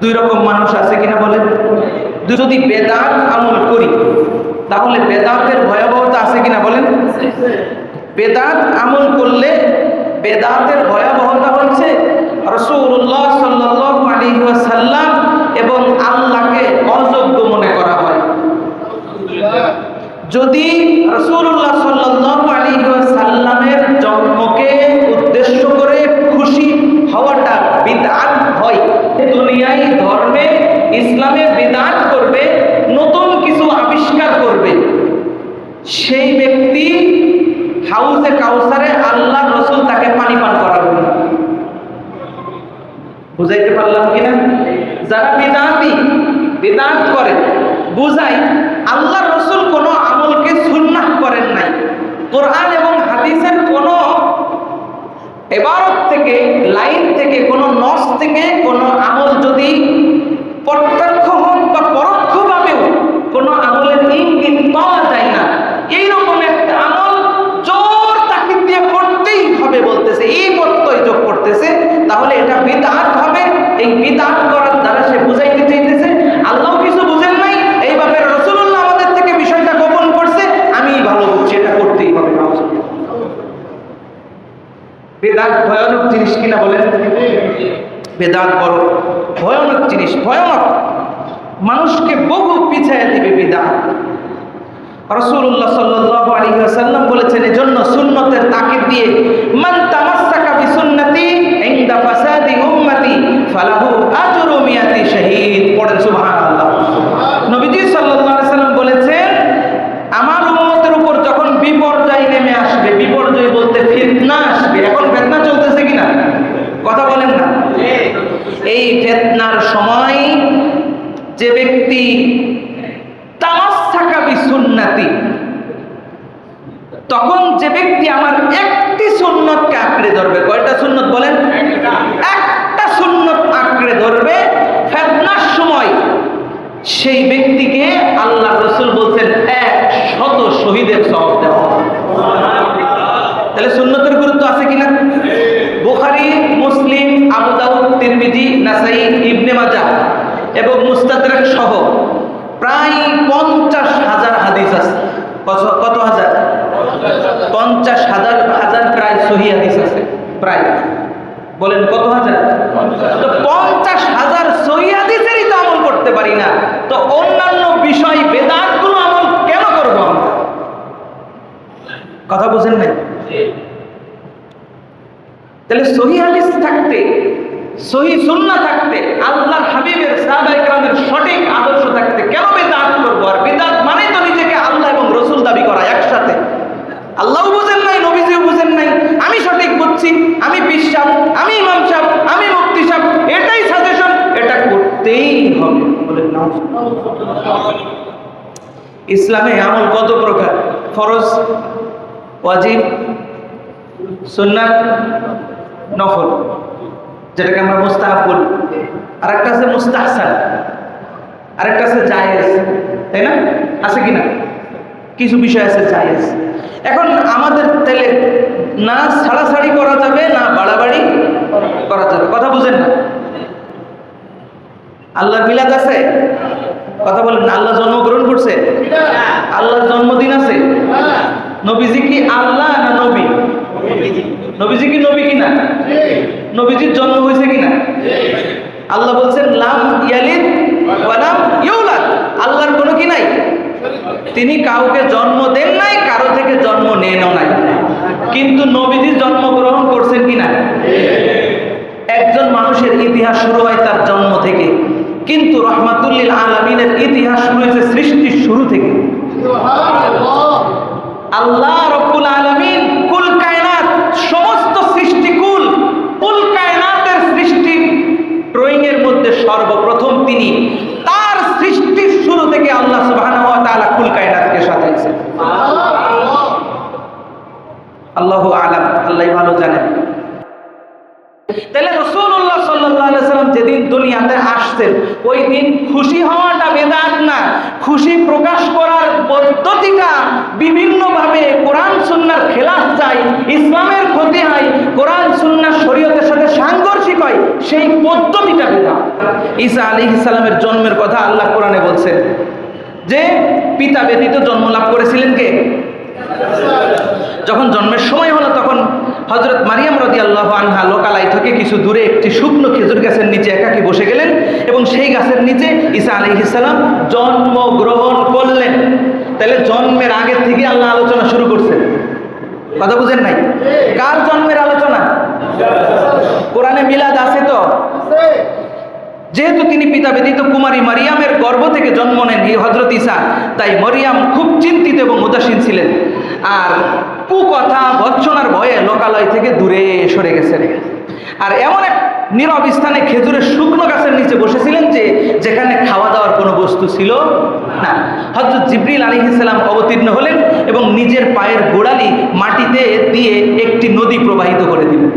দুই রকম মানুষ আছে কিনা বলেন? যদি বেদাত আমল করি, তাহলে বেদাতের ভয়াবহতা আছে কিনা বলেন? বেদাত আমল করলে বেদাতের ভয়াবহতা হচ্ছে রসুল্লাহ ওয়াসাল্লাম এবং আল্লাহকে অযোগ্য মনে করা হয়। যদি রসুল্লাহ সাল্লাল্লাহু আলাইহি ওয়াসাল্লামের জন্মকে উদ্দেশ্য করে খুশি হওয়াটা বিদআত হয় দুনিয়ায় ধর্মে ইসলামে বিদআত করবে নতুন কিছু আবিষ্কার করবে সেই ব্যক্তি হাউসে কাউসারে আল্লাহ রসুল তাকে পানি পান করাবেন না বুঝাইতে পারলাম কিনা যারা বিদাতি বিদাত করে বুঝাই আল্লাহ রসুল কোনো আমলকে সুন্নাহ করেন নাই কোরআন এবং হাদিসের কোনো এবারত থেকে লাইন থেকে কোনো নস থেকে কোনো আমল যদি প্রত্যক্ষ হোক বা পরোক্ষভাবেও কোনো আমলের ইঙ্গিত পাওয়া যায় না এইরকম একটা আমল জোর তাকিদ দিয়ে করতেই হবে বলতেছে এই প্রত্যয় যোগ করতেছে তাহলে এটা বিদাত হবে এই বিদাত করার দ্বারা সে বুঝাইতে চাইতেছে আল্লাহ কিছু বুঝেন নাই এই ব্যাপারে রসুল্লাহ আমাদের থেকে বিষয়টা গোপন করছে আমি ভালো বুঝছি এটা করতেই হবে নাউজুবিল্লাহ। বেদাত ভয়ানক জিনিস কিনা বলেন বেদাত বড়। ভয়ানক জিনিস, ভয়ানক। মানুষকে বহু পিছিয়ে দিবে বেদাত। রসুল্লাহ সাল্লাহ আলী সাল্লাম বলেছেন, এজন্য সুন্নতের তাকিদ দিয়ে, মান তামাসসাকা বিসুন্নতি ইনদা ফাসাদি উম্মতি ফালাহু আজরু মিয়াতি শাহীদ পড়েন সুবহানাল্লাহ নবীজি সাল্লাল্লাহু আলাইহি সাল্লাম বলেছেন আমার উম্মতের উপর যখন বিপর্যয় নেমে আসবে বিপর্যয় বলতে ফিতনা আসবে এখন ফিতনা চলতেছে কিনা কথা বলেন না এই ফিতনার সময় যে ব্যক্তি তামাসসাকা বিসুন্নতি তখন যে ব্যক্তি আমার একটি সুন্নতকে আঁকড়ে ধরবে কয়টা সুন্নত বলেন একটা সুন্নত আঁকড়ে ধরবে ফেতনার সময় সেই ব্যক্তিকে আল্লাহ রসুল বলছেন এক শত শহীদের সব দেওয়া হবে। তাহলে সুন্নতের গুরুত্ব আছে কিনা বুখারি মুসলিম আবু দাউদ তিরমিজি নাসাই ইবনে মাজাহ এবং মুস্তাদরাক সহ প্রায় পঞ্চাশ হাজার হাদিস আছে। কত- হাজার? পঞ্চাশ হাজার হাজার প্রায় সহি হাদিস আছে, প্রায়। বলেন, কত হাজার? তো পঞ্চাশ হাজার সহি হাদিসেরই তো আমল করতে পারি না। তো অন্যান্য বিষয়, বেদাতগুলো আমল কেন করব আমরা? কথা বুঝেন নাই? তাহলে সহি হাদিস থাকতে, সহি সুন্না থাকতে, আল্লাহর হাবিবের সাহাবায়ে কেরামের সঠিক আদর্শ থাকতে কেন বেদাত করব আর বেদাত মানে তো নিজেকে আল্লাহ এবং রসুল দাবি করা একসাথে আল্লাহও বুঝেন নাই নবীজিও বুঝেন নাই আমি বুঝছি আমি বিশ্বাস আমি ইমাম সাহেব আমি মুক্তি সাহেব এটাই সাজেশন এটা করতেই হবে। ইসলামে আমল কত প্রকার? ফরজ, ওয়াজিব, সুন্নাত, নফল। যেটাকে আমরা মুস্তাহাব বলি। আর একটা আছে মুস্তাহসান আর একটা আছে জায়েজ, তাই না? আছে কি না কিছু বিষয় আছে জায়েজ। এখন আমাদের তাহলে না ছাড়াছাড়ি করা যাবে, না বাড়াবাড়ি করা যাবে। কথা বুঝেন না? আল্লাহর মিলাদ আছে? কথা বলেন, আল্লাহ জন্মগ্রহণ করছে? আল্লাহর জন্মদিন আছে? নবীজি কি আল্লাহ না নবী? নবীজি কি নবী কিনা? নবীজির জন্ম হয়েছে কিনা? আল্লাহ বলছেন, লাম ইয়ালিদ ওয়ালাম ইউলাদ। আল্লাহর কোনো কি নাই? তিনি কাউকে জন্ম দেন নাই কারও থেকে জন্ম নেনও নাই। কিন্তু নবীজি জন্মগ্রহণ করছেন কিনা? একজন মানুষের ইতিহাস শুরু হয় তার জন্ম থেকে। কিন্তু রহমাতুল্লিল আলমিনের ইতিহাস শুরু হয়েছে সৃষ্টির শুরু থেকে। আল্লাহ রব্বুল আলমিন কুল কায়নাত সমস্ত সৃষ্টিকুল কুল কায়নাতের সৃষ্টি ড্রয়িং এর মধ্যে সর্বপ্রথম তিনি তার সৃষ্টির শুরু থেকে আল্লাহ সুবহানাহু ওয়া তাআলা কুল কায়নাতকে সাজাইছেন আল্লাহ আলাম আল্লাহ ভালো জানেন তাহলে রসুল্লাহ সাল্লাম যেদিন দুনিয়াতে আসতেন ওই দিন খুশি হওয়াটা বেদাত না। খুশি প্রকাশ করার পদ্ধতিটা বিভিন্নভাবে কোরআন সুন্নার খেলাফ যায়, ইসলামের ক্ষতি হয়, কোরআন সুন্নার শরীয়তের সাথে সাংঘর্ষিক হয়, সেই পদ্ধতিটা বেদাত। ঈসা আলী ইসলামের জন্মের কথা আল্লাহ কোরআনে বলছেন। যে পিতা ব্যতীত জন্ম লাভ করেছিলেন কে? যখন জন্মের সময় হলো তখন হজরত মারিয়াম রদি আল্লাহ আনহা লোকালাই থেকে কিছু দূরে একটি শুকনো খেজুর গাছের নিচে একাকি বসে গেলেন এবং সেই গাছের নিচে ঈসা আলহিসাল্লাম জন্মগ্রহণ করলেন। তাহলে জন্মের আগের থেকে আল্লাহ আলোচনা শুরু করছেন। কথা বুঝেন নাই? কার জন্মের আলোচনা? কোরআনে মিলাদ আছে তো? যেহেতু তিনি পিতা ব্যতীত কুমারী মারিয়ামের গর্ভ থেকে জন্ম নেন এই হজরত ইসা তাই মরিয়াম খুব চিন্তিত এবং উদাসীন ছিলেন। আর কুকথা ভৎসনার ভয়ে লোকালয় থেকে দূরে সরে গেছেন। আর এমন এক নীরব স্থানে খেজুরের শুকনো গাছের নিচে বসেছিলেন যে যেখানে খাওয়া দাওয়ার কোনো বস্তু ছিল না। হজরত জিব্রিল আলী ইসলাম অবতীর্ণ হলেন এবং নিজের পায়ের গোড়ালি মাটিতে দিয়ে একটি নদী প্রবাহিত করে দিলেন।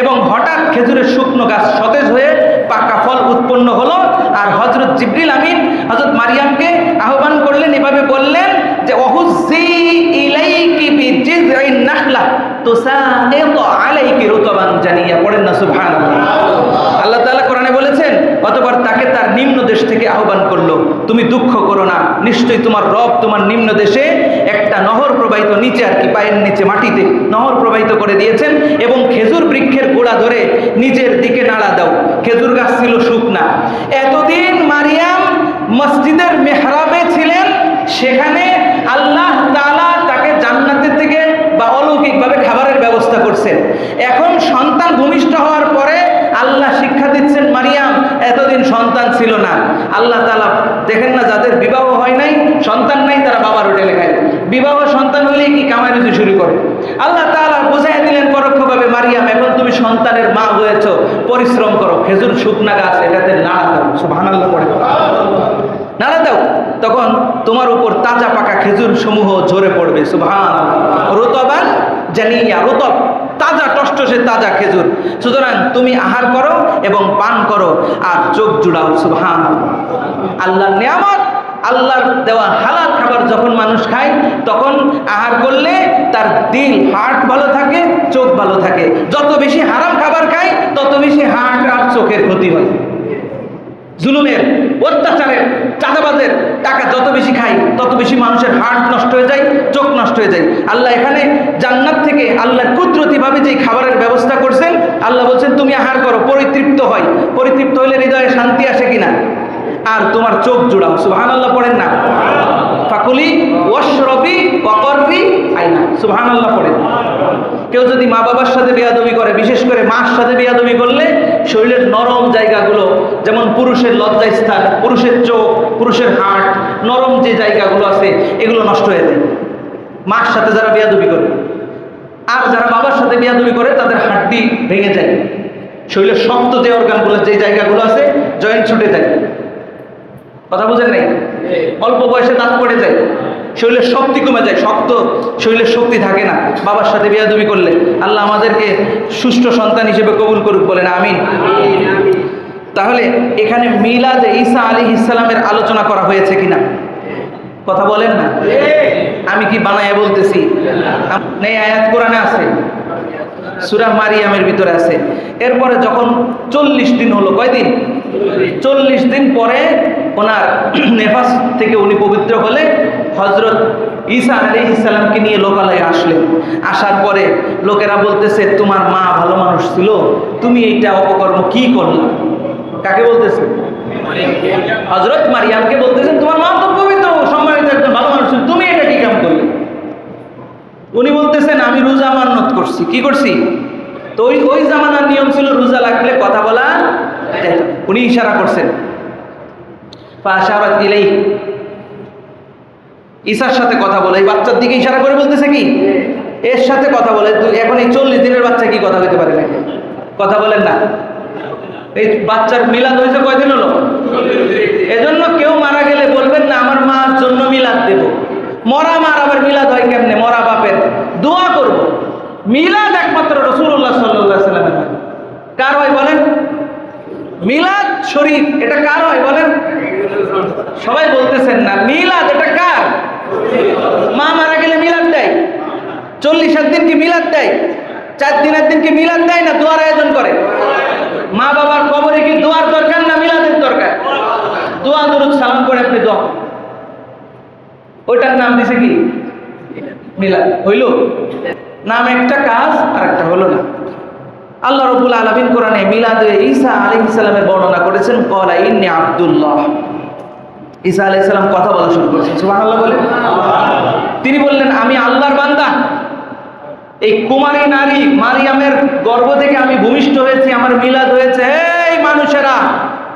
এবং হঠাৎ খেজুরের শুকনো গাছ সতেজ হয়ে পাকা ফল উৎপন্ন হলো। আর হজরত জিব্রিল আমিন হজরত মারিয়ামকে আলাইকি রুতবান জানিয়া পড়েন না, সুবহানাল্লাহ। আল্লাহ তাআলা কোরআনে বলেছেন অতঃপর তাকে তার নিম্ন দেশ থেকে আহ্বান করল, তুমি দুঃখ করো না, নিশ্চয়ই তোমার রব তোমার নিম্ন দেশে একটা নহর প্রবাহিত নিচে আর কি, পায়ের নিচে মাটিতে নহর প্রবাহিত করে দিয়েছেন এবং খেজুর বৃক্ষের গোড়া ধরে নিজের দিকে নাড়া দাও, খেজুর গাছ ছিল শুকনা। এতদিন মারিয়াম মসজিদের মেহরাবে ছিলেন, সেখানে আল্লাহ তাআলা তাকে জান্নাতের থেকে বা অলৌকিকভাবে খাবারের ব্যবস্থা করছেন। এখন সন্তান ভূমিষ্ঠ হওয়ার পরে আল্লাহ শিক্ষা দিচ্ছেন, মারিয়াম, এতদিন সন্তান ছিল না। আল্লাহ তালা দেখেন না যাদের বিবাহ হয় নাই, সন্তান নাই, তারা বাবার হোটেলে খায় বিবাহ সন্তান হলেই কি কামাই রুজি শুরু করে? আল্লাহ তালা বোঝাই দিলেন পরোক্ষভাবে, মারিয়াম, এখন তুমি সন্তানের মা হয়েছ, পরিশ্রম করো। খেজুর, শুকনা গাছ, এটাতে নাড়া দাও। আল্লাহ পড়ে নাড়া দাও। তখন তোমার উপর তাজা পাকা খেজুর সমূহ ঝরে পড়বে। সুবহান রুতবান জানিয়া, রুতব। তাজা টষ্টসে তাজা খেজুর। সুতরাং তুমি আহার করো এবং পান করো আর চোখ জুড়াও সুবহান আল্লাহর নিয়ামত, আল্লাহর দেওয়া হালাল খাবার যখন মানুষ খায়, তখন আহার করলে তার দিল হার্ট ভালো থাকে, চোখ ভালো থাকে। যত বেশি হারাম খাবার খায়, তত বেশি হার্ট আর চোখের ক্ষতি হয়। জুলুমের, অত্যাচারের, চাঁদাবাজের টাকা যত বেশি খাই, তত বেশি মানুষের হার্ট নষ্ট হয়ে যায়, চোখ নষ্ট হয়ে যায়। আল্লাহ এখানে জান্নাত থেকে আল্লাহ কুদরতিভাবে যে খাবারের ব্যবস্থা করছেন, আল্লাহ বলছেন, তুমি আহার করো, পরিতৃপ্ত হয়। পরিতৃপ্ত হলে হৃদয়ে শান্তি আসে কিনা? আর তোমার চোখ জুড়াও সুহান আল্লাহ পড়েন না। ফাকুলি ওয়াশরবি ওয়াকরবি আইনা সুবহান আল্লাহ পড়েন কেউ যদি মা বাবার সাথে বেয়াদবি করে বিশেষ করে মার সাথে বেয়াদবি করলে শরীরের নরম জায়গাগুলো যেমন পুরুষের লজ্জাস্থান পুরুষের চোখ পুরুষের হাট নরম যে জায়গাগুলো আছে এগুলো নষ্ট হয়ে যায়। মার সাথে যারা বেয়াদবি করে আর যারা বাবার সাথে বেয়াদবি করে তাদের হাড্ডি ভেঙে যায়। শরীরের শক্ত যে অর্গানগুলো যে জায়গাগুলো আছে জয়েন্ট ছুটে যায়। কথা বুঝেন নাই? অল্প বয়সে দাঁত পড়ে যায়। শরীরের শক্তি কমে যায়, শক্ত শরীরের শক্তি থাকে না। বাবার সাথে বিয়াদবি করলে আল্লাহ আমাদেরকে সুষ্ঠু সন্তান হিসেবে কবুল করুক বলেন, আমিন। তাহলে এখানে মিলাদে ঈসা আলী ইসলামের আলোচনা করা হয়েছে কিনা? কথা বলেন না? আমি কি বানায় বলতেছি? আয়াত কোরআনে আছে। সুরা মারিয়ামের ভিতরে আছে। এরপরে যখন চল্লিশ দিন হলো, কয়দিন? চল্লিশ দিন পরে ওনার নেফাস থেকে উনি পবিত্র হলে হজরত ঈসা আলী ইসলামকে নিয়ে লোকালয়ে আসলেন। আসার পরে লোকেরা বলতেছে, তোমার মা ভালো মানুষ ছিল, তুমি এইটা অপকর্ম কি করলা? কাকে বলতেছে? হজরত মারিয়ামকে বলতেছেন তোমার মা তো পবিত্র, সম্মানিত একজন ভালো মানুষ ছিল, তুমি এটা কি কাম করলে? উনি বলতেছেন, আমি রোজা মান্নত করছি। কি করছি? তো ওই ওই জামানার নিয়ম ছিল, রোজা লাগলে কথা বলা উনি ইশারা করছেন ফাশারাত ইলাই ঈশার সাথে কথা বলে, এই বাচ্চার দিকে ইশারা করে বলতেছে কি? এর সাথে কথা বলে এখন এই চল্লিশ দিনের বাচ্চা কি কথা বলতে পারে নাকি? কথা বলেন না। এই বাচ্চার মিলাদ হয়েছে কয়দিন হলো? এজন্য কেউ মারা গেলে বলবেন, না, আমার মার জন্য মিলাদ দেব। মরা মার আবার মিলাদ হয় কেমনে? মরা বাপের। দোয়া করব। মিলাদ একমাত্র রসুল্লাহ সাল্লাহ সাল্লামের হয়। কার হয় বলেন? মিলাদ শরীফ। এটা কার হয় বলেন? সবাই বলতেছেন না, মিলাদ, এটা কার? মা মারা গেলে মিলাদ দেয়। চল্লিশের দিন কি মিলাদ দেয়? চার দিনের দিন কি মিলাদ দেয় না দোয়ার আয়োজন করে? মা বাবার কবরে কি দোয়ার দরকার না মিলাদের দরকার? দোয়া, দরুদ, সালাম করে আপনি দোয়া। ওইটার নাম দিছে কি? মিলাদ। হইল? নাম একটা কাজ আর একটা হলো না। আল্লাহ রবুল আলমিন কোরআনে মিলাদে ঈসা আলাইহিস সালামের বর্ণনা করেছেন, কলা ইন্নি আব্দুল্লাহ। ঈসা আলাইহিস সালাম কথা বলা শুরু করেছেন। সুবহানাল্লাহ বলে তিনি বললেন, আমি আল্লাহর বান্দা। এই কুমারী নারী মারিয়ামের গর্ভ থেকে আমি ভূমিষ্ঠ হয়েছি, আমার মিলাদ হয়েছে। এই মানুষেরা,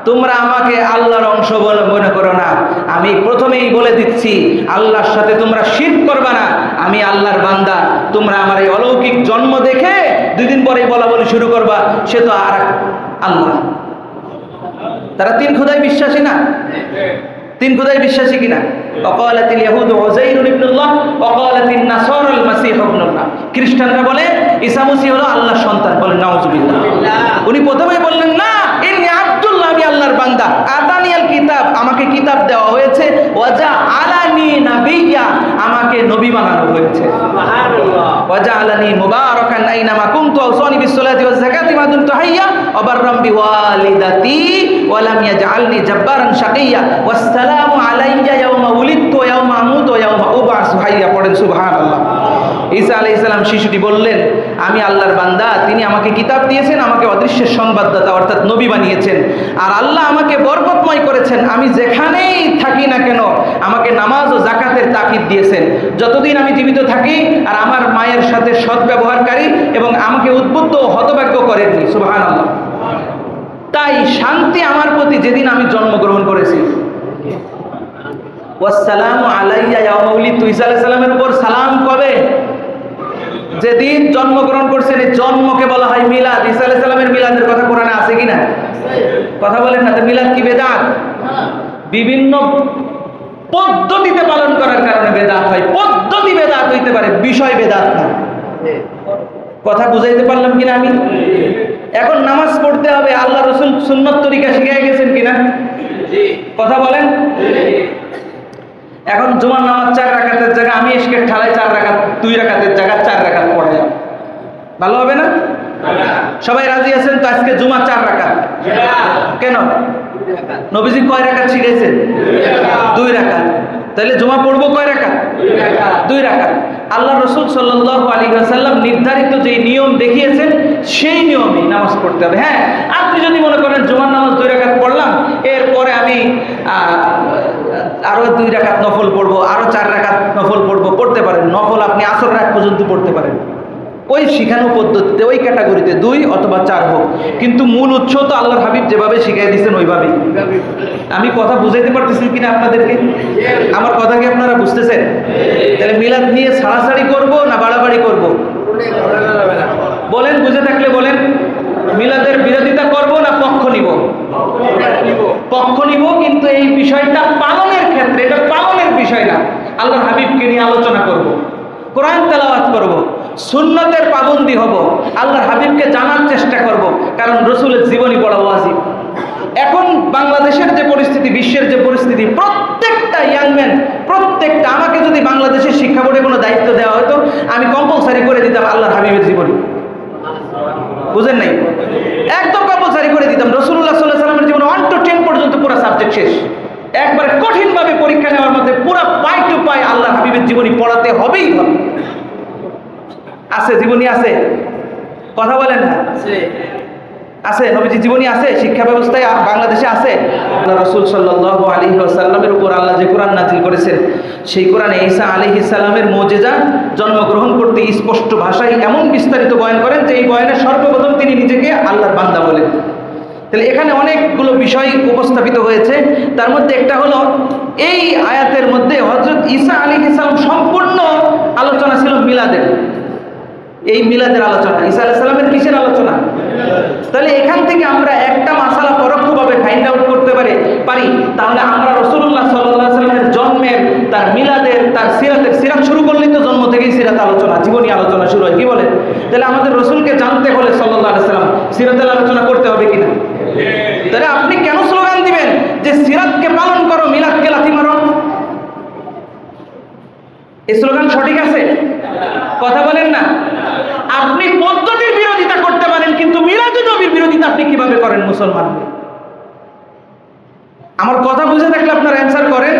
তোমরা আমাকে আল্লাহর অংশ বলে মনে করো না। আমি প্রথমেই বলে দিচ্ছি, আল্লাহর সাথে তোমরা শির করবা না। আমি আল্লাহর বান্দা। তোমরা আমার এই অলৌকিক জন্ম দেখে দুই দিন পরেই বলা বলি শুরু করবা, সে তো আর আল্লাহ। তারা তিন খুদাই বিশ্বাসী না? তিন খোদায় বিশ্বাসী কিনা? অকালাতিল ইহুদ ওজাইর ইবনুল্লাহ অকালাতিন নাসর আল মাসিহ ইবনুল্লাহ। খ্রিস্টানরা বলে ঈসা মসিহ হলো আল্লাহর সন্তান বলে নাউজুবিল্লাহ। উনি প্রথমেই বললেন না ইন্নী আব্দুল্লাহ আমি আল্লাহর বান্দা। আতানি আল কিতাব আমাকে কিতাব দেওয়া হয়েছে। ওয়াজা আলানি নাবিয়্যা আমাকে নবী বানানো হয়েছে। সুবহানাল্লাহ। ওয়াজা আলানি মুবারাকান আইনা মা কুনতু আওসানি বিস সালাতি ওয়াজ যাকাতি মা দুমতু হাইয়া। ওয়া বাররাম বিওয়ালিদাতি ওয়া লাম ইয়াজআলনি জাব্বারান শাকিয়্যা ওয়াসসালামু আলাইয়া ইয়াওমা উলিদতু ওয়া ইয়াওমা আমুতু ওয়া ইয়াওমা উবআসু হাইয়া পড়েন, সুবহানাল্লাহ। ঈসা আলাইহিস সালাম শিশুটি বললেন, আমি আল্লাহর বান্দা, তিনি আমাকে কিতাব দিয়েছেন, আমাকে অদৃশ্যের সংবাদদাতা অর্থাৎ নবী বানিয়েছেন। আর আল্লাহ আমাকে বরকতময় করেছেন, আমি যেখানেই থাকি না কেন, আমাকে নামাজ ও জাকাতের তাকিদ দিয়েছেন। যতদিন আমি জীবিত থাকি, আর আমার মায়ের সাথে সদ্ব্যবহারকারী এবং আমাকে উদ্বুদ্ধ ও হতভাগ্য করেননি। সুবহানাল্লাহ। তাই শান্তি আমার প্রতি যেদিন আমি জন্মগ্রহণ করেছি। ওয়াসসালামু আলাইয়া ইয়াউমা উলিদতু ঈসা সালামের উপর সালাম কবে? যেদিন জন্মগ্রহণ করছেন এই জন্মকে বলা হয় মিলাদ। ঈসা আলাইহিস সালামের মিলাদের কথা কোরআনে আছে কিনা কথা বলেন না মিলাদ কি বেদাত? বিভিন্ন পদ্ধতিতে পালন করার কারণে বেদাত হয়। পদ্ধতি বেদাত হইতে পারে, বিষয় বেদাত না। কথা বুঝাইতে পারলাম কিনা আমি? এখন নামাজ পড়তে হবে আল্লাহ রসুল সুন্নত তরিকা শিখে গেছেন কিনা? কথা বলেন? এখন জুমার নামাজ চার রাকাতের জায়গায় আমি এসকে ঠালায় চার রাকাত দুই রাকাতের জায়গায় চার রাকাত পড়ে যাব ভালো হবে না? সবাই রাজি আছেন তো আজকে জুমা চার রাকাত? কেন? নবীজি কয় রাকাত শিখেছেন দুই রাকাত। তাহলে জমা পড়ব কয় রাখা দুই রাখা আল্লাহ রসুল সাল্লাহ আলী সাল্লাম নির্ধারিত যে নিয়ম দেখিয়েছেন, সেই নিয়মে নামাজ পড়তে হবে। হ্যাঁ আপনি যদি মনে করেন জমার নামাজ দুই রাখাত পড়লাম, এরপরে আমি আরও আরও দুই রাখাত নফল পড়ব, আরও চার রাখাত নফল পড়ব, পড়তে পারেন। নফল আপনি আসর রাত পর্যন্ত পড়তে পারেন। ওই শিখানো পদ্ধতিতে, ওই ক্যাটাগরিতে দুই অথবা চার হোক। কিন্তু মূল উৎস তো আল্লাহর হাবিব যেভাবে শিখাই দিয়েছেন ওইভাবেই। আমি কথা বুঝাইতে পারতেছি কিনা আপনাদেরকে? আমার কথা কি আপনারা বুঝতেছেন? তাহলে মিলাদ নিয়ে ছাড়াছাড়ি করব না বাড়াবাড়ি করব? বলেন, বুঝে থাকলে বলেন। মিলাদের বিরোধিতা করব না পক্ষ নিব? পক্ষ নিব, কিন্তু এই বিষয়টা পালনের ক্ষেত্রে, এটা পালনের বিষয় না। আল্লাহর হাবিবকে নিয়ে আলোচনা করব। কোরআন তেলাওয়াত করব। সুন্নতের পাবন্দি হব। আল্লাহর হাবিবকে জানার চেষ্টা করব। কারণ রসুলের জীবনী পড়া ওয়াজিব। এখন বাংলাদেশের যে পরিস্থিতি, বিশ্বের যে পরিস্থিতি, প্রত্যেকটা ইয়াংম্যান প্রত্যেকটা, আমাকে যদি বাংলাদেশের শিক্ষা বোর্ডে কোনো দায়িত্ব দেওয়া হতো, আমি কম্পালসারি করে দিতাম আল্লাহর হাবিবের জীবনী। বুঝেন নাই? একদম কম্পালসারি করে দিতাম। রসুল্লাহ সাল্লাহ সাল্লামের জীবনে ওয়ান টু টেন পর্যন্ত পুরো সাবজেক্ট শেষ। একবারে কঠিনভাবে পরীক্ষা নেওয়ার মধ্যে পুরো পাই টু পাই আল্লাহ হাবিবের জীবনী পড়াতে হবেই হবে। আছে জীবনী আছে। কথা বলেন না। আছে। নবীজি জীবনী আছে শিক্ষা ব্যবস্থায় বাংলাদেশে আছে। আল্লাহ রসুল সাল্লাহ আলী সাল্লামের উপর আল্লাহ যে কোরআন নাজিল করেছেন সেই কোরআনে ঈসা আলী ইসাল্লামের মোজেজা জন্মগ্রহণ করতে স্পষ্ট ভাষায় এমন বিস্তারিত বয়ান করেন যে এই বয়ানে সর্বপ্রথম তিনি নিজেকে আল্লাহর বান্দা বলেন। তাহলে এখানে অনেকগুলো বিষয় উপস্থাপিত হয়েছে। তার মধ্যে একটা হলো এই আয়াতের মধ্যে হজরত ঈসা আলী ইসলাম সম্পূর্ণ আলোচনা ছিল মিলাদের। এই মিলাদের আলোচনা। ঈসা আলাহ সাল্লামের কিসের আলোচনা? তাহলে এখান থেকে আমরা একটা মাসালা পরোক্ষভাবে ফাইন্ড আউট করতে পারি পারি। তাহলে আমরা রসুল্লাহ সাল্লাহ সাল্লামের জন্মের, তার মিলাদের, তার সিরাতের সিরাত শুরু করলেই তো জন্ম থেকেই সিরাত আলোচনা, জীবনী আলোচনা শুরু হয়। কি বলে? তাহলে আমাদের রসুলকে জানতে হলে সাল্লাহ সাল্লাম সিরাতের আলোচনা করতে হবে কিনা? তাহলে আপনি কেন স্লোগান দিবেন যে সিরাতকে পালন করো, মিলাদকে লাথি মারো? এই স্লোগান সঠিক আছে? কথা বলেন না। আপনি পদ্ধতির বিরোধিতা করতে পারেন, কিন্তু মিলাদুল নবীর বিরোধিতা আপনি কীভাবে করেন মুসলমান? আমার কথা বুঝে থাকলে আপনার অ্যান্সার করেন,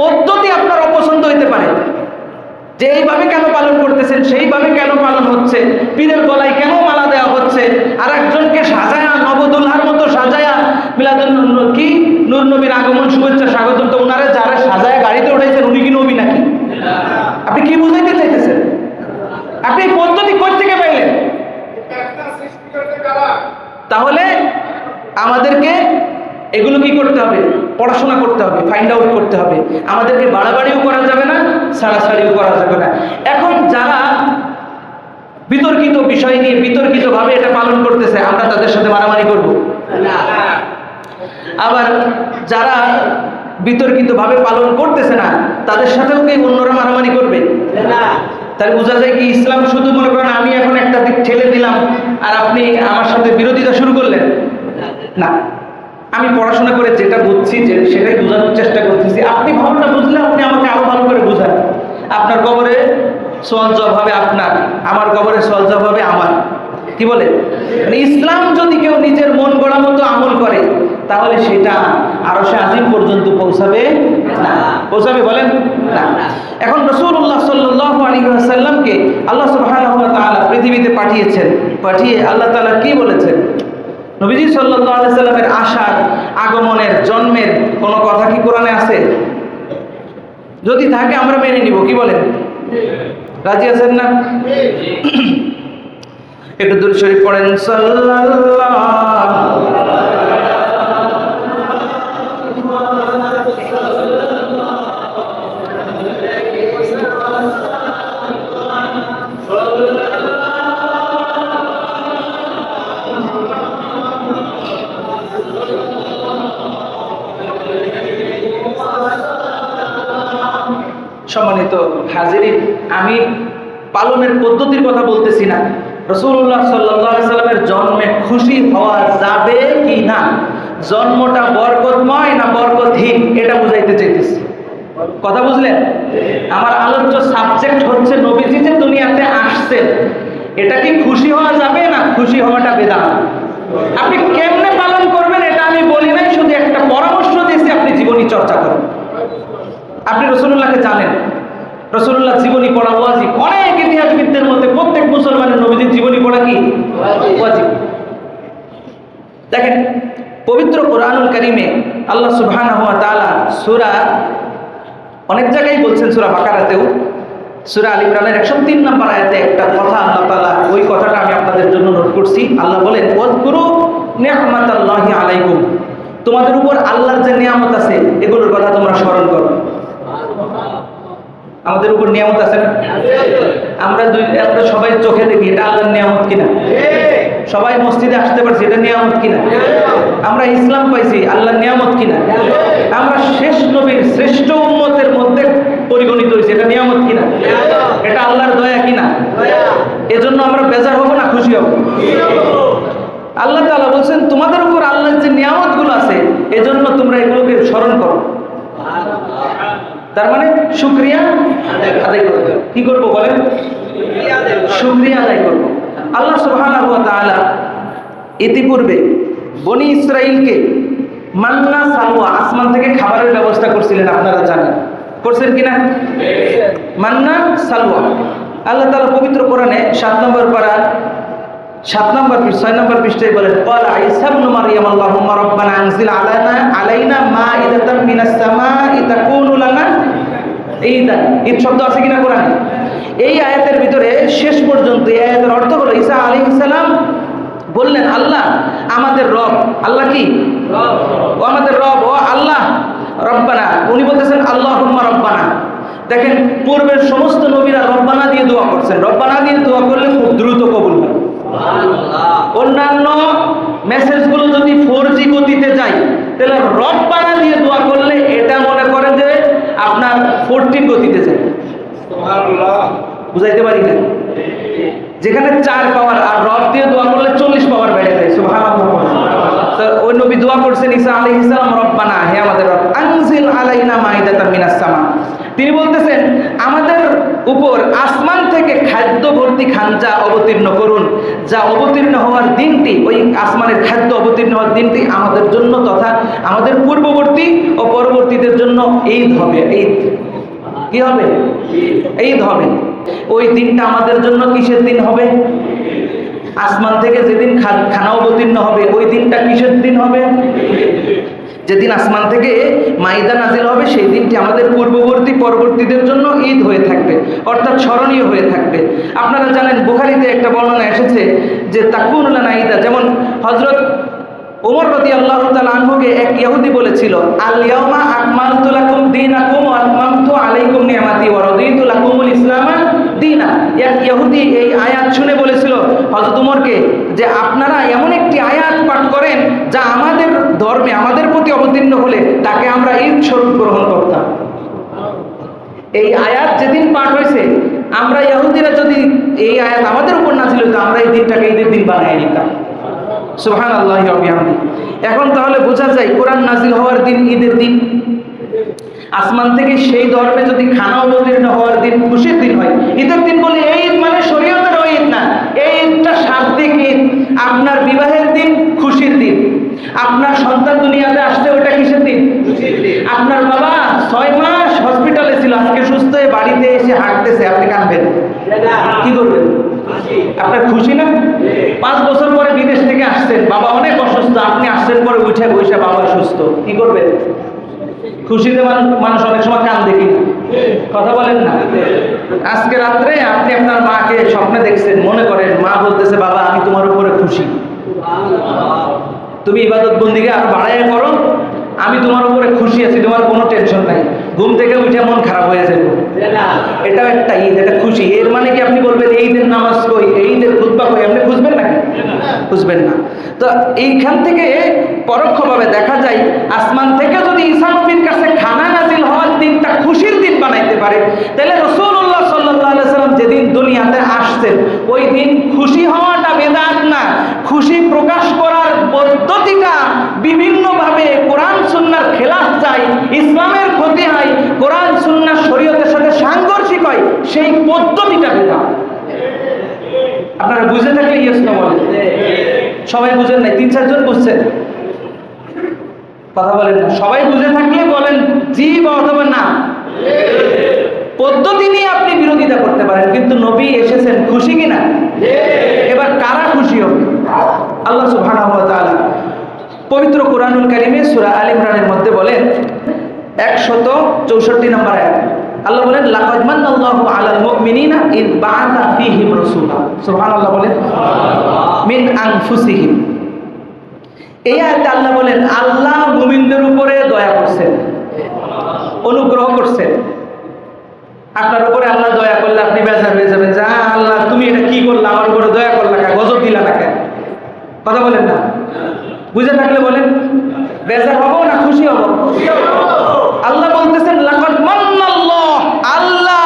পদ্ধতি আপনার অপছন্দ হইতে পারে। যে এইভাবে কেন পালন করতেছেন, সেইভাবে কেন পালন হচ্ছে? পীরের গলায় কেন মালা দেওয়া হচ্ছে? আর একজনকে সাজায়া নবদুল্লার মতো সাজায়া মিলাদুল কি? নূর নবীর আগমন, শুভেচ্ছা, স্বাগতম। তো ওনারা যারা সাজায়া গাড়িতে উঠেছেন উনি কি নবী নাকি? আপনি কি বুঝাইতে আপনি পদ্ধতি থেকে পাইলেন? তাহলে আমাদেরকে এগুলো কি করতে হবে? পড়াশোনা করতে হবে ফাইন্ড আউট করতে হবে। আমাদেরকে বাড়াবাড়িও করা যাবে না, ছাড়াছাড়িও করা যাবে না। এখন যারা বিতর্কিত বিষয় নিয়ে বিতর্কিতভাবে এটা পালন করতেছে, আমরা তাদের সাথে মারামারি করব? আবার যারা বিতর্কিতভাবে পালন করতেছে না, তাদের সাথেও কি অন্যরা মারামারি করবে? তাহলে বোঝা যায় কি ইসলাম শুধু মনে করেন আমি এখন একটা দিক ঠেলে দিলাম আর আপনি আমার সাথে বিরোধিতা শুরু করলেন? না। আমি পড়াশোনা করে যেটা বুঝছি, যে সেটাই বোঝানোর চেষ্টা করতেছি। আপনি ভালোটা বুঝলে আপনি আমাকে আরও ভালো করে বুঝান। আপনার কবরে সোয়াল জব হবে আপনার, আমার কবরে সোয়াল জব হবে আমার। কি বলে? মানে ইসলাম যদি কেউ নিজের মন গড়া মতো আমল করে, তাহলে সেটা আরও সে আজিম পর্যন্ত পৌঁছাবে না। পৌঁছাবে বলেন? না। এখন রসুল্লাহ সাল্লাহ আলী সাল্লামকে আল্লাহ ওয়া পৃথিবীতে পাঠিয়েছেন। পাঠিয়ে আল্লাহ তাআলা কি বলেছেন? নবীজি আলাইহি সাল্লামের আসার আগমনের জন্মের কোনো কথা কি কোরআনে আছে? যদি থাকে আমরা মেনে নিব কি বলেন? রাজি আছেন না? একটু দূর শরীফ পড়েন সাল্লাল্লাহু সম্মানিত হাজিরিন, আমি পালনের পদ্ধতির কথা বলতেছি না। রসুল্লাহ সাল্লামের জন্মে খুশি হওয়া যাবে কি না? জন্মটা বরকতময় না বরকতহীন? এটা বুঝাইতে চাইতেছি। কথা বুঝলেন? আমার আলোচ্য সাবজেক্ট হচ্ছে নবীজি যে দুনিয়াতে আসছেন। এটা কি খুশি হওয়া যাবে না খুশি হওয়াটা বেদান আপনি কেমনে পালন করবেন এটা আমি বলি নাই, শুধু একটা পরামর্শ দিয়েছি, আপনি জীবনী চর্চা করেন। আপনি রসুল্লাহকে জানেন। রসুল্লাহ জীবনী পড়া ওয়াজিব। অনেক ইতিহাসবিদদের মধ্যে প্রত্যেক মুসলমানের নবীদের জীবনী পড়া কি? ওয়াজিব। দেখেন পবিত্র কোরআনুল কারিমে আল্লাহ তাআলা সূরা অনেক জায়গায় বলছেন সূরা বাকারাতেও। সূরা আল ইমরানের 103 নম্বর আয়াতে একটা কথা আল্লাহ তালা ওই কথাটা আমি আপনাদের জন্য নোট করছি। আল্লাহ বলেন ওয়াজকুরু নি'মাতাল্লাহি আলাইকুম। তোমাদের উপর আল্লাহর যে নিয়ামত আছে এগুলোর কথা তোমরা স্মরণ করো। আমাদের উপর নিয়ামত আছে না? আমরা দুই, আমরা সবাই চোখে দেখি, এটা আল্লাহর নিয়ামত কিনা? সবাই মসজিদে আসতে পারছি, এটা নিয়ামত কিনা? আমরা ইসলাম পাইছি, আল্লাহর নিয়ামত কিনা? আমরা শেষ নবীর শ্রেষ্ঠ উম্মতের মধ্যে পরিগণিত হয়েছি এটা নিয়ামত কিনা? এটা আল্লাহর দয়া কিনা? এজন্য আমরা বেজার হব না, খুশি হব? আল্লাহ তাআলা বলছেন, তোমাদের উপর আল্লাহর যে নিয়ামতগুলো আছে, এজন্য তোমরা এগুলোকে স্মরণ করো। তার মানে শুক্রিয়া আদায় করব। কি করব বলেন? শুক্রিয়া আদায় করব। আল্লাহ সুবহানাহু তাআলা ইতিপূর্বে বনি ইসরাইলকে মান্না, সালওয়া, আসমান থেকে খাবারের ব্যবস্থা করছিলেন, আপনারা জানেন। করছেন কিনা? মান্না, সালওয়া। আল্লাহ তাআলা পবিত্র কোরআনে সাত নম্বর পারা, সাত নম্বর পৃষ্ঠ, ছয় নম্বর পৃষ্ঠায় বলেন, ক্বালা ঈসা ইবনে মারইয়াম, আল্লাহুম্মা রাব্বানা আনজিল আলানা, আলাইনা মাইদাতাম মিনাস সামাই, তাকুনু লানা ঈদান ঈদ শব্দ আছে কিনা কোরআনে? এই আয়াতের ভিতরে শেষ পর্যন্ত এই আয়াতের অর্থ হলো ঈসা আলাইহিস সালাম বললেন আল্লাহ আমাদের রব। আল্লাহ কি? ও আমাদের রব ও আল্লাহ। রব্বানা উনি বলতেছেন আল্লাহ রব্বানা। দেখেন পূর্বের সমস্ত নবীরা রব্বানা দিয়ে দোয়া করছেন। রব্বানা দিয়ে দোয়া করলে খুব দ্রুত কবুল হয়। অন্যান্য মেসেজগুলো যদি ফোর জি গতিতে যায় তাহলে রব্বানা দিয়ে দোয়া করলে এটা আপনার ফোরটিন গতিতে যায়। বুঝাইতে পারি না? যেখানে চার পাওয়ার আর রব দিয়ে দোয়া করলে চল্লিশ পাওয়ার বেড়ে যায় তো ওই নবী দোয়া করছেন ঈসা আলাইহিস ইসলাম রব্বানা হে আমাদের রব আনজিল আলাইনা মাইদাতা মিনাস সামা। তিনি বলতেছেন আমাদের উপর আসমান থেকে খাদ্য ভর্তি খাঞ্জা অবতীর্ণ করুন। যা অবতীর্ণ হওয়ার দিনটি, ওই আসমানের খাদ্য অবতীর্ণ হওয়ার দিনটি আমাদের জন্য তথা আমাদের পূর্ববর্তী ও পরবর্তীদের জন্য ঈদ হবে। ঈদ। কি হবে? ঈদ হবে। ওই দিনটা আমাদের জন্য কিসের দিন হবে? আসমান থেকে যেদিন খানা অবতীর্ণ হবে, ওই দিনটা কিসের দিন হবে? যেদিন আসমান থেকে মাইদা নাজিল হবে, সেই দিনটি আমাদের পূর্ববর্তী পরবর্তীদের জন্য ঈদ হয়ে থাকবে, অর্থাৎ স্মরণীয় হয়ে থাকবে। আপনারা জানেন, বুখারিতে একটা বর্ণনা এসেছে যে তাকুনুল্লাহ ঈদা যেমন হজরত ওমর রদি আল্লাহ আনহুকে এক ইহুদি বলেছিল, আল ইয়াউমা আকমালতু লাকুম দীনাকুম ওয়া আতমামতু আলাইকুম নি'মাতি ওয়া রাদিতু লাকুমুল ইসলামা দীনা। এক ইহুদি এই আয়াত শুনে বলেছিল, হযরত ওমরকে, যে আপনারা এমন একটি আয়াত পাঠ করেন যা আমাদের ধর্মে আমাদের প্রতি অবতীর্ণ হলে তাকে আমরা ঈদ স্বরূপ গ্রহণ করতাম। এই আয়াত যেদিন পাঠ হয়েছে, আমরা ইহুদিরা যদি এই আয়াত আমাদের উপর নাজিল হতো, আমরা এই দিনটাকে ঈদের দিন বানিয়ে নিতাম। সুবহান আল্লাহ এখন তাহলে বোঝা যায়, কোরআন নাজিল হওয়ার দিন ঈদের দিন। আসমান থেকে সেই ধর্মে যদি খানা অবতীর্ণ হওয়ার দিন, খুশির দিন হয়। ঈদের দিন বলে, এই ঈদ মানে শরীয়তের ঈদ না। এই ঈদটা শাব্দিক ঈদ। আপনার বিবাহের দিন, খুশির দিন। আপনার সন্তান দুনিয়াতে আসছে, ওটা কিসের দিন? আপনার বাবা ছয় মাস হসপিটালে ছিল, আজকে সুস্থ হয়ে বাড়িতে এসে হাঁটতেছে, আপনি কাঁদবেন। কি করবেন? আপনার খুশি না? পাঁচ বছর পরে বিদেশ থেকে আসছেন, বাবা অনেক অসুস্থ, আপনি আসছেন পরে উঠে বসে বাবা সুস্থ, কি করবেন? খুশিতে মানুষ মানুষ অনেক সময় কান দেখি কথা বলেন না। আজকে রাত্রে আপনি আপনার মাকে স্বপ্নে দেখছেন, মনে করেন, মা বলতেছে, বাবা, আমি তোমার উপরে খুশি। তুমি ইবাদত বন্দিকে আরও বাড়াইয়া করো, আমি তোমার উপরে খুশি আছি, তোমার কোনো টেনশন নাই। ঘুম থেকে উঠে মন খারাপ হয়ে যাবে। এটাও একটা ঈদ, এটা খুশি। এর মানে কি আপনি বলবেন, এই ঈদের নামাজ কই? এই ঈদের খুতবা কই? আপনি খুঁজবেন নাকি? খুঁজবেন না। তো এইখান থেকে পরোক্ষভাবে দেখা যায়, আসমান থেকে যদি ঈসা নবীর কাছে খানা নাজিল হওয়ার দিনটা খুশির দিন বানাইতে পারে, তাহলে সাল্লাহ সাল্লাম যেদিন দুনিয়াতে আসছেন ওই দিন খুশি হওয়াটা বেদাত না। খুশি প্রকাশ করার পদ্ধতিটা বিভিন্নভাবে কোরআন সুন্নার খেলাফ যায় ইসলামের ক্ষতি হয়, কোরআন সুন্নার শরীয়তের সাথে সাংঘর্ষিক হয়, সেই পদ্ধতিটা বেদাত। আপনারা বুঝে থাকলে ইয়েস সবাই বুঝেন নাই? তিন, চারজন বুঝছেন? কথা বলেন না। সবাই বুঝে থাকলে বলেন, জি বা অথবা না। পদ্ধতি নিয়ে আপনি বিরোধিতা করতে পারেন কিন্তু নবী এসেছেন খুশি কিনা? এবার কারা খুশি হবে? আল্লাহ তাআলা পবিত্র কোরআনুল কারিমে সূরা আল ইমরানের মধ্যে বলেন 164 নম্বর আয়াত। আল্লাহ বলেন লাকাদ মান্নাল্লাহু আলাল মুমিনিনা ইদ বাআসা ফীহিম রাসূলা। সুবহানাল্লাহ বলেন মিন আনফুসিহিম। এই আয়াতে আল্লাহ বলেন আল্লাহ মুমিনদের উপরে দয়া করছেন অনুগ্রহ করছেন। আপনার উপরে আল্লাহ দয়া করলে আপনি বেজার হয়ে যাবেন। যা আল্লাহ তুমি এটা কি করলা? আমার উপরে দয়া করলা কে? গজব দিলা না কেন? কথা বলেন না। বুঝে থাকলে বলেন বেজার হব না খুশি হব? আল্লাহ বলতেছেন আল্লাহ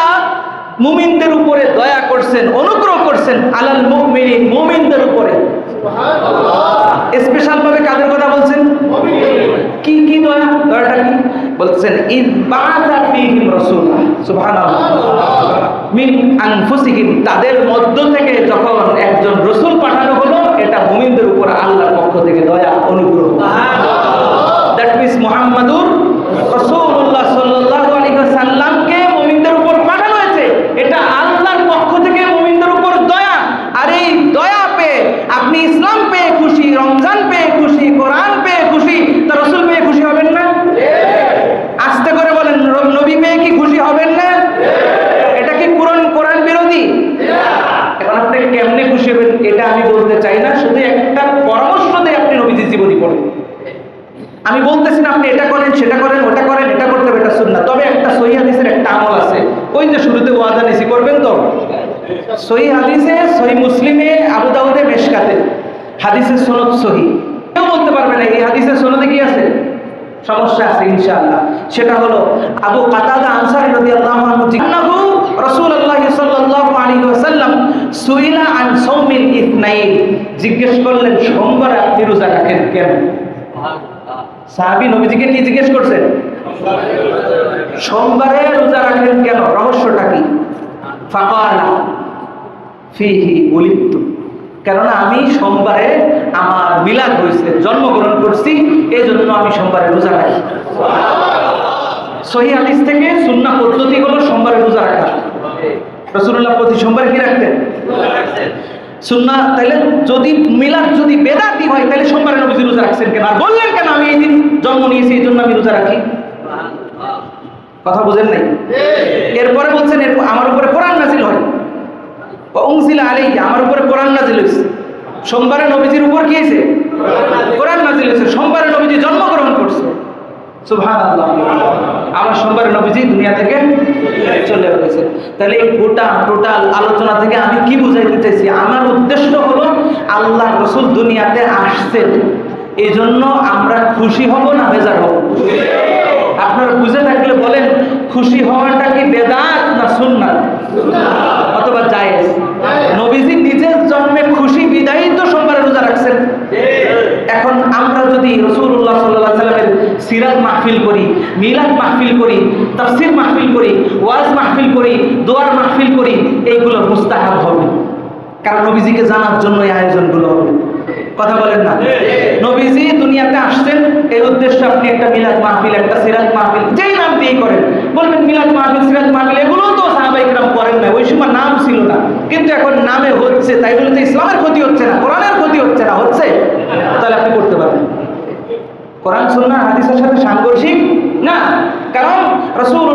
মুমিনদের উপরে দয়া করছেন অনুগ্রহ করছেন আলাল মুমিনিন মুমিনদের উপরে। স্পেশাল ভাবে কাদের কি কি দয়া দয়াটা কি বলছেন ঈদ বাআসা ফীহিম রাসূলা। সুবহানাল্লাহ মিন আনফুসিহিম তাদের মধ্য থেকে যখন একজন রাসূল পাঠানো হলো এটা মুমিনদের উপর আল্লাহর পক্ষ থেকে দয়া অনুগ্রহ। দ্যাট মিন্স মুহাম্মাদুর রাসূলুল্লাহ সাল্লাল্লাহু আলাইহি ওয়াসাল্লামকে মুমিনদের উপর পাঠানো হয়েছে। এটা আল্লাহর পক্ষ থেকে মুমিনদের উপর দয়া। আর এই দয়া পেয়ে আপনি ইসলাম পেয়ে খুশি রমজান পেয়ে খুশি কোরআন পেয়ে খুশি তা রসুল পেয়ে খুশি হবেন না আস্তে করে বলেন র- নবী পেয়ে কি খুশি হবেন না এটা কি কোরআন কোরআন বিরোধী এখন আপনি হবেন এটা আমি বলতে চাই না, শুধু একটা পরামর্শ দিয়ে আপনি নবীজির জীবনী পড়েন। আমি বলতেছি না আপনি এটা করেন, সেটা করেন, ওটা করেন, এটা করতে হবে, এটা শুন না তবে একটা সহি হাদিসের একটা আমল আছে। ওই যে শুরুতে ওয়াদা নিছি, করবেন তো? সহি হাদিসে, সহি মুসলিমে, আবু দাউদে মেশকাতে। হাদিসের সনদ সহি। কেউ বলতে পারবে না, এই হাদিসের সনদে কি আছে? সমস্যা আছে, ইনশাআল্লাহ। সেটা হলো আবু কাতাদা আনসারী রাদিয়াল্লাহু আনহু জিজ্ঞাসা রাসূলুল্লাহ সাল্লাল্লাহু আলাইহি ওয়াসাল্লাম সুইলা আন সাওমিল জিজ্ঞেস করলেন, সোমবার আপনি রোজা রাখেন কেন? সাহাবী নবীজিকে কি জিজ্ঞেস করছেন? সোমবারে রোজা রাখেন কেন? রহস্যটা কি? ফাকালা, ফিহি কেননা আমি সোমবারে আমার মিলাদ হয়েছে, জন্মগ্রহণ করছি এই জন্য আমি সোমবারে রোজা রাখি। সহি হাদিস থেকে সুন্না পদ্ধতি হলো সোমবারে রোজা রাখা। রসুল্লাহ প্রতি সোমবারে কি রাখতেন? সুন্না তাহলে যদি মিলাদ যদি বেদাতি হয় তাহলে সোমবারে নবীজি রোজা রাখছেন কেন? আর বললেন কেন আমি এই দিন জন্ম নিয়েছি, এই জন্য আমি রোজা রাখি? কথা বুঝেন নাই? এরপরে বলছেন এরপর আমার উপরে কোরআন নাজিল হয়। অংশিলা আলাই আমার উপরে কোরআন নাজিল হয়েছে সোমবারে নবীজির উপর কি হয়েছে কোরআন নাজিল হয়েছে সোমবারে নবীজি জন্মগ্রহণ করছে। আমার দুনিয়া থেকে তাহলে এই টোটাল আলোচনা থেকে আমি কি চাইছি আমার উদ্দেশ্য হলো আল্লাহ রসুল দুনিয়াতে আসছেন। এই জন্য আমরা খুশি হব না বেজার হব? আপনারা বুঝে থাকলে বলেন, খুশি হওয়াটা কি বেদাত না সুন্নাত অথবা জায়েজ নবীজি নিজের জন্মে খুশি বিদায়ী তো সোমবারে রোজা রাখছেন এখন আমরা যদি রসুল্লাহ সাল্লাহ সাল্লামের সিরাত মাহফিল করি, মিলাদ মাহফিল করি, তাফসির মাহফিল করি, ওয়াজ মাহফিল করি, দোয়ার মাহফিল করি, এইগুলো মুস্তাহাব হবে। কারণ নবীজিকে জানার জন্য এই আয়োজনগুলো হবে। কথা বলেন না? নবীজি দুনিয়াতে আসছেন এই উদ্দেশ্যে আপনি একটা মিলাদ মাহফিল, একটা সিরাত মাহফিল, যেই নাম দিয়েই করেন। বলবেন মিলাদ মাহফিল সিরাত মাহফিল এগুলো তো সাহাবাই কিরাম করেন না ওই সময় নাম ছিল না। কিন্তু এখন নামে হচ্ছে, তাই বলে তো ইসলামের ক্ষতি হচ্ছে না, কোরআনের ক্ষতি হচ্ছে না, হচ্ছে? তাহলে আপনি করতে পারেন কোরআন সুন্না হাদিসের সাথে সাংঘর্ষিক? না। কারণ রসুল